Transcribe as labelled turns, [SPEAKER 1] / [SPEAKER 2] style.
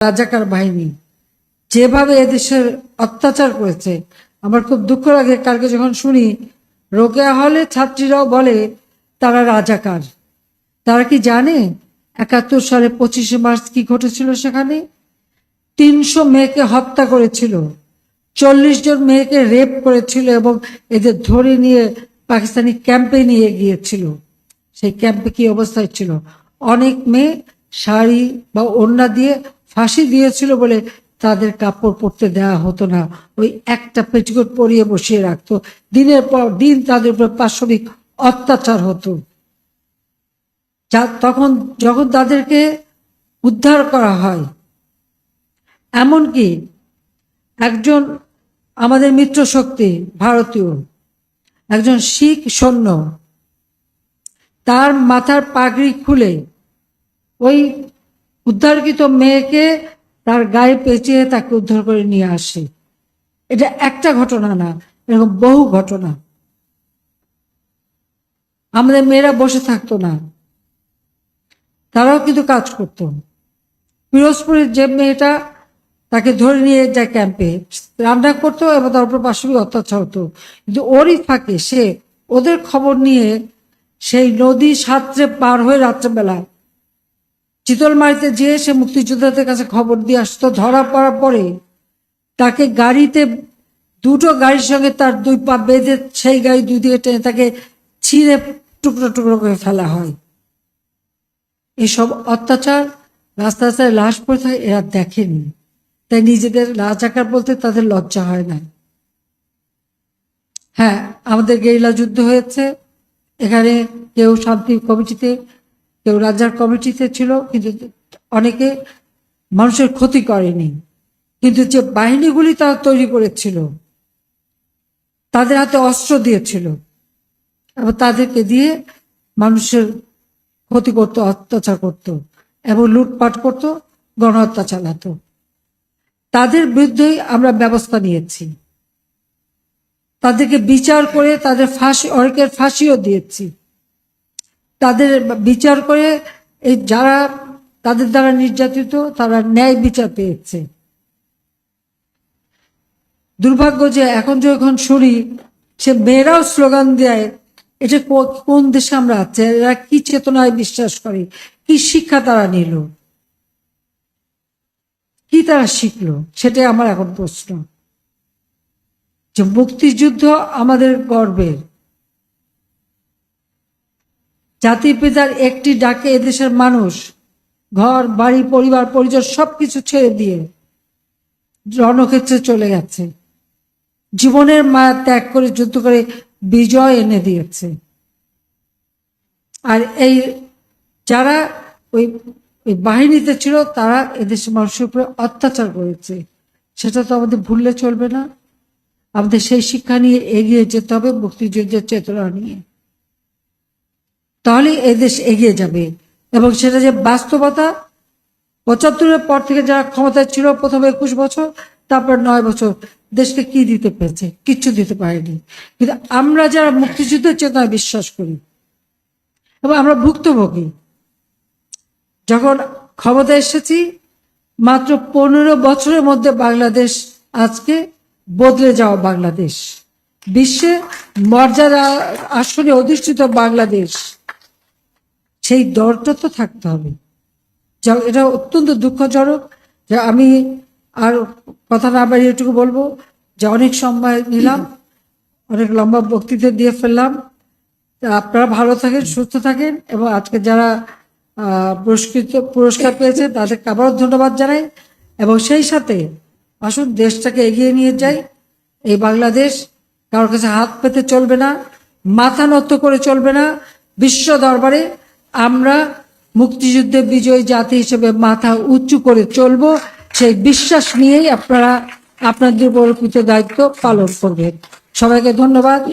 [SPEAKER 1] রাজাকার বাহিনী। যেভাবে এদেশের অত্যাচার করেছে, আমার খুব দুঃখ লাগে। কালকে যখন শুনি রোকেয়া হলে ছাত্রীরাও বলে, তারা রাজাকার। তারা কি জানে একাত্তর সালে পঁচিশে মার্চ কি ঘটেছিল সেখানে? তিনশো মেয়েকে হত্যা করেছিল, চল্লিশ জন মেয়েকে রেপ করেছিল এবং এদের ধরে নিয়ে পাকিস্তানি ক্যাম্পে নিয়ে গিয়েছিল। সেই ক্যাম্পে কি অবস্থায় ছিল? অনেক মেয়ে শাড়ি বা ওড়না দিয়ে ফাঁসি দিয়েছিল বলে তাদের কাপড় পরতে দেওয়া হতো না। ওই একটা পেটিকোট পরিয়ে বসিয়ে রাখতো। দিনের পর দিন তাদের উপর পাশবিক অত্যাচার হতো। যা তখন যখন তাদেরকে উদ্ধার করা হয়। এমনকি একজন আমাদের মিত্র শক্তি ভারতীয়, একজন শিখ সৈন্য, তার মাথার পাগড়ি খুলে ওই উদ্ধারকৃত মেয়েকে তার গায়ে পেঁচিয়ে তাকে উদ্ধার করে নিয়ে আসে। এটা একটা ঘটনা না, এরকম বহু ঘটনা। আমাদের মেয়েরা বসে থাকতো না। তারাও কিন্তু কাজ করতো। পিরোজপুরের যে মেয়েটা, তাকে ধরে নিয়ে যায় ক্যাম্পে। রান্না করতো এবং তার উপর পাশবিক অত্যাচার হতো। কিন্তু ওরই ফাঁকে সে ওদের খবর নিয়ে সেই নদী সাঁতরে পার হয়ে রাত্রেবেলা চিতলমারিতে যেয়ে সে মুক্তিযোদ্ধাদের কাছে খবর দিয়ে আসতো। ধরা পড়ার পরে তাকে গাড়িতে, দুটো গাড়ির সঙ্গে তার দুই পা বেঁধে সেই গাড়ি দুই দিকে টেনে তাকে ছিঁড়ে টুকরো টুকরো করে ফেলা হয়। এসব অত্যাচার রাস্তা রাস্তায় লাশ পড়ে থাকে, এরা দেখেনি। তাই নিজেদের রাজাকার বলতে তাদের লজ্জা হয় না। হ্যাঁ আমাদের গেরিলা যুদ্ধ হয়েছে। এখানে কেউ শান্তি কমিটিতে কেউ রাজার কমিটিতে ছিল, কিন্তু অনেকে মানুষের ক্ষতি করেনি। কিন্তু যে বাহিনীগুলি তারা তৈরি করেছিল, তাদের হাতে অস্ত্র দিয়েছিল, এবং তাদেরকে দিয়ে মানুষের ক্ষতি করত, অত্যাচার করত, এবং লুটপাট করত, গণহত্যা চালাতো। তাদের বিরুদ্ধেই আমরা ব্যবস্থা নিয়েছি। তাদেরকে বিচার করে তাদের ফাঁসি অনেকের ফাঁসিও দিয়েছি। তাদের বিচার করে এই যারা তাদের দ্বারা নির্যাতিত তারা ন্যায় বিচার পেয়েছে। দুর্ভাগ্য যে এখন যখন শুনি, সে মেয়েরাও স্লোগান দেয়, এটা কোন দেশে আমরা আছি, এরা কি চেতনায় বিশ্বাস করে, কি শিক্ষা তারা নিল, কি তারা শিখলো, সেটাই আমার এখন প্রশ্ন। যে মুক্তিযুদ্ধ আমাদের গর্বের। জাতির পিতার একটি ডাকে এদেশের মানুষ, ঘর, বাড়ি, পরিবার পরিজন সবকিছু ছেড়ে দিয়ে রণক্ষেত্রে চলে গেছে। জীবনের মায়া ত্যাগ করে, যুদ্ধ করে বিজয় এনে দিয়েছে। আর এই যারা ওই ওই বাহিনীতে ছিল, তারা এদেশের মানুষের উপরে অত্যাচার করেছে। সেটা তো আমাদের ভুললে চলবে না। আমাদের সেই শিক্ষা নিয়ে এগিয়ে যেতে হবে, মুক্তিযুদ্ধের চেতনা নিয়ে। তাহলে এদেশ এগিয়ে যাবে। এবং সেটা যে বাস্তবতা, পঁচাত্তরের পর থেকে যারা ক্ষমতায় ছিল প্রথমে একুশ বছর, তারপর নয় বছর, দেশকে কি দিতে পেরেছে? কিচ্ছু দিতে পারেনি। কিন্তু আমরা যারা মুক্তিযুদ্ধের চেতনায় বিশ্বাস করি, এবং আমরা ভুক্তভোগী, যখন ক্ষমতা এসেছি, মাত্র পনেরো বছরের মধ্যে বাংলাদেশ আজকে বদলে যাওয়া বাংলাদেশ। বিশ্বে মর্যাদা আসনে অধিষ্ঠিত বাংলাদেশ। সেই দরটা তো থাকতে হবে। এটা অত্যন্ত দুঃখজনক যে আমি আর কথা না বাড়িয়ে এটুকু বলব যে অনেক সময় নিলাম, অনেক লম্বা বক্তৃতা দিয়ে ফেললাম। আপনারা ভালো থাকেন, সুস্থ থাকেন এবং আজকে যারা পুরস্কৃত, পুরস্কার পেয়েছে তাদেরকে আবারও ধন্যবাদ জানাই এবং সেই সাথে আসুন দেশটাকে এগিয়ে নিয়ে যাই। এই বাংলাদেশ কারোর কাছে হাত পেতে চলবে না, মাথা নত করে চলবে না, বিশ্ব দরবারে আমরা মুক্তিযুদ্ধে বিজয়ী জাতি হিসেবে মাথা উঁচু করে চলব। সেই বিশ্বাস নিয়েই আপনারা আপনাদের উপর দায়িত্ব পালন করবেন। সবাইকে ধন্যবাদ।